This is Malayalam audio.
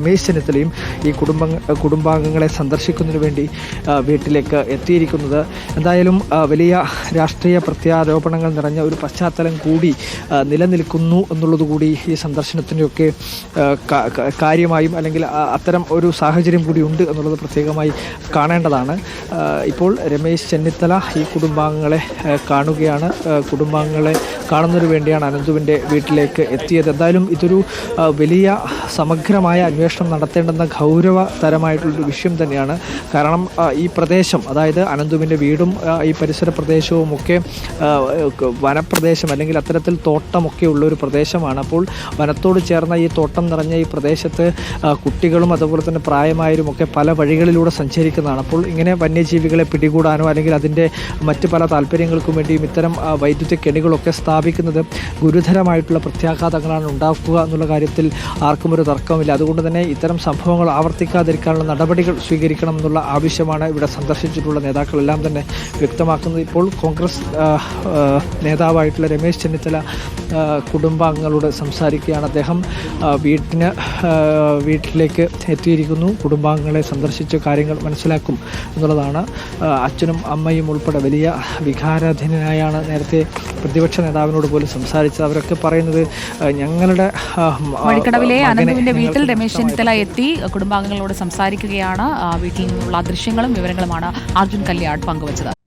രമേശ് ചെന്നിത്തലയും ഈ കുടുംബ കുടുംബാംഗങ്ങളെ സന്ദർശിക്കുന്നതിന് വേണ്ടി വീട്ടിലേക്ക് എത്തിയിരിക്കുന്നത്. എന്തായാലും വലിയ രാഷ്ട്രീയ പ്രത്യാരോപണങ്ങൾ നിറഞ്ഞ ഒരു പശ്ചാത്തലം കൂടി നിലനിൽക്കുന്നു എന്നുള്ളതുകൂടി ഈ സന്ദർശനത്തിന്റെയൊക്കെ കാര്യമായും അല്ലെങ്കിൽ അത്തരം ഒരു സാഹചര്യം കൂടി ഉണ്ട് എന്നുള്ളത് പ്രത്യേകമായി കാണേണ്ടതാണ്. ഇപ്പോൾ രമേശ് ചെന്നിത്തല ഈ കുടുംബാംഗങ്ങളെ കാണുകയാണ്. കുടുംബാംഗങ്ങളെ കാണുന്നതിന് വേണ്ടിയാണ് അനന്തുവിന്റെ വീട്ടിലേക്ക് എത്തിയത്. എന്തായാലും ഇതൊരു വലിയ സമഗ്രമായ അന്വേഷണം നടത്തേണ്ടെന്ന ഗൗരവതരമായിട്ടുള്ളൊരു വിഷയം തന്നെയാണ്. കാരണം ഈ പ്രദേശം അതായത് അനന്തുവിന്റെ വീടും ഈ പരിസര പ്രദേശവും ഒക്കെ വനപ്രദേശം അല്ലെങ്കിൽ അത്തരത്തിൽ തോട്ടമൊക്കെ ഉള്ളൊരു പ്രദേശമാണ്. അപ്പോൾ വനത്തോട് ചേർന്ന ഈ തോട്ടം നിറഞ്ഞ ഈ പ്രദേശത്ത് കുട്ടികളും അതുപോലെ തന്നെ പ്രായമായവരും ഒക്കെ പല വഴികളിലൂടെ സഞ്ചരിക്കുന്നതാണ്. അപ്പോൾ ഇങ്ങനെ വന്യജീവികളെ പിടികൂടാനോ അല്ലെങ്കിൽ അതിന്റെ മറ്റ് പല താല്പര്യങ്ങൾക്കും വേണ്ടിയും ഇത്തരം വൈദ്യുത കെണികളൊക്കെ സ്ഥാപിക്കുന്നത് ഗുരുതരമായിട്ടുള്ള പ്രത്യാഘാതങ്ങളാണ് ഉണ്ടാക്കുക എന്നുള്ള കാര്യത്തിൽ ആർക്കും ഒരു തർക്കമില്ല അതുകൊണ്ട് തന്നെ ഇത്തരം സംഭവങ്ങൾ ആവർത്തിക്കാതിരിക്കാനുള്ള നടപടികൾ സ്വീകരിക്കണം എന്നുള്ള ആവശ്യമാണ് ഇവിടെ സന്ദർശിച്ചിട്ടുള്ള നേതാക്കളെല്ലാം തന്നെ വ്യക്തമാക്കുന്നത്. ഇപ്പോൾ കോൺഗ്രസ് നേതാവായിട്ടുള്ള രമേശ് ചെന്നിത്തല കുടുംബാംഗങ്ങളോട് സംസാരിക്കുകയാണ്. അദ്ദേഹം വീട്ടിന് വീട്ടിലേക്ക് എത്തിയിരിക്കുന്നു. കുടുംബാംഗങ്ങളെ സന്ദർശിച്ച് കാര്യങ്ങൾ മനസ്സിലാക്കും എന്നുള്ളതാണ് ആ, അച്ഛനും അമ്മയും ഉൾപ്പെടെ വലിയ വികാരാധീനനായാണ് നേരത്തെ പ്രതിപക്ഷ നേതാവിനോട് പോലും സംസാരിച്ചത്. അവരൊക്കെ പറയുന്നത് ഞങ്ങളുടെ മകനെ അനന്തുവിന്റെ വീട്ടിൽ രമേശ് ചെന്നിത്തല എത്തി. കുടുംബാംഗങ്ങളോട് സംസാരിക്കുകയാണ്. വീട്ടിൽ നിന്നുള്ള ദൃശ്യങ്ങളും വിവരങ്ങളുമാണ് അർജുൻ കല്യാട് പങ്കുവച്ചത്.